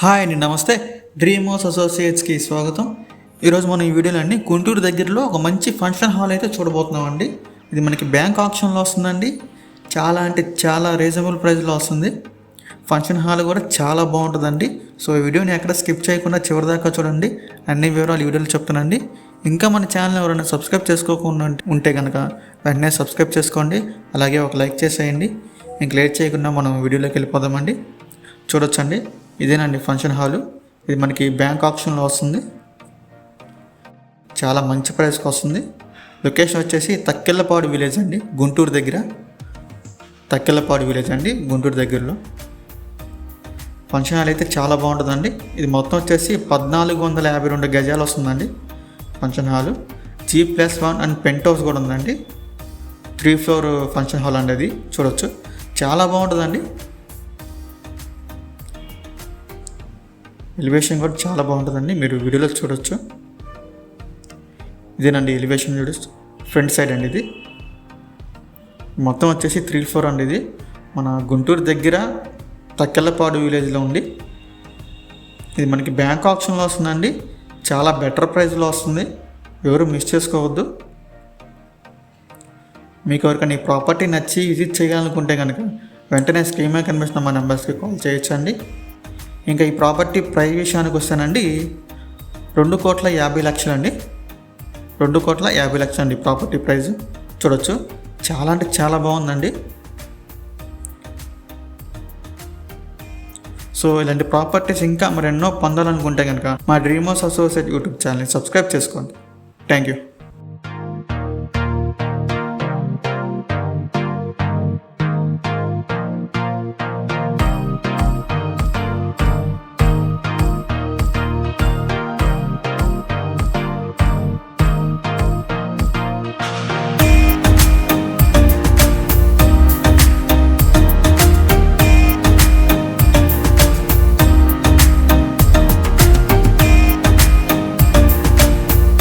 Hi అండి నమస్తే. డ్రీమోస్ అసోసియేట్స్కి స్వాగతం. ఈరోజు మనం ఈ వీడియోలో అండి గుంటూరు దగ్గరలో ఒక మంచి ఫంక్షన్ హాల్ అయితే చూడబోతున్నామండి. ఇది మనకి బ్యాంక్ ఆప్షన్లో వస్తుందండి. చాలా అంటే చాలా రీజనబుల్ ప్రైస్లో వస్తుంది. ఫంక్షన్ హాల్ కూడా చాలా బాగుంటుందండి. సో ఈ వీడియోని ఎక్కడ స్కిప్ చేయకుండా చివరిదాకా చూడండి. అన్ని వివరాలు ఈ వీడియోలో చెప్తానండి. ఇంకా మన ఛానల్ ఎవరైనా సబ్స్క్రైబ్ చేసుకోకుండా ఉంటే- ఉంటే కనుక వెంటనే సబ్స్క్రైబ్ చేసుకోండి. అలాగే ఒక లైక్ చేసేయండి. ఇంక లేట్ చేయకుండా మనం వీడియోలోకి వెళ్ళిపోదామండి. చూడొచ్చండి. ఇదేనండి ఫంక్షన్ హాలు. ఇది మనకి బ్యాంక్ ఆప్షన్లో వస్తుంది. చాలా మంచి ప్రైస్కి వస్తుంది. లొకేషన్ వచ్చేసి తక్కెళ్ళపాడు విలేజ్ అండి గుంటూరు దగ్గర. తక్కెళ్ళపాడు విలేజ్ అండి గుంటూరు దగ్గరలో. ఫంక్షన్ హాల్ అయితే చాలా బాగుంటుందండి. ఇది మొత్తం వచ్చేసి పద్నాలుగు వందల యాభై రెండు గజాలు వస్తుందండి function hall. G plus one and penthouse కూడా ఉందండి. త్రీ ఫ్లోర్ ఫంక్షన్ హాల్ అండి అది చూడొచ్చు. చాలా బాగుంటుందండి. ఎలివేషన్ కూడా చాలా బాగుంటుందండి. మీరు వీడియోలో చూడొచ్చు. ఇదేనండి ఎలివేషన్ చూడొచ్చు ఫ్రంట్ సైడ్ అండి ఇది. మొత్తం వచ్చేసి త్రీ ఫోర్ అండి ఇది. మన గుంటూరు దగ్గర తక్కెళ్ళపాడు విలేజ్లో ఉంది. ఇది మనకి బ్యాంక్ ఆప్షన్లో వస్తుందండి. చాలా బెటర్ ప్రైస్లో వస్తుంది. ఎవరు మిస్ చేసుకోవద్దు. మీకు ఎవరికైనా ఈ ప్రాపర్టీ నచ్చి విజిట్ చేయాలనుకుంటే కనుక వెంటనే స్క్రీన్ మీద కనిపిస్తున్న మా నెంబర్స్కి కాల్ చేయొచ్చండి. ఇంకా ఈ ప్రాపర్టీ ప్రైస్ విషయానికి వస్తానండి. రెండు కోట్ల యాభై లక్షలండి. రెండు కోట్ల యాభై లక్షలు అండి ప్రాపర్టీ ప్రైస్. చూడొచ్చు. చాలా అంటే చాలా బాగుందండి. సో ఇలాంటి ప్రాపర్టీస్ ఇంకా మరెన్నో పొందాలనుకుంటే కనుక మా డ్రీమోస్ అసోసియేట్ యూట్యూబ్ ఛానల్ని సబ్స్క్రైబ్ చేసుకోండి. Thank you.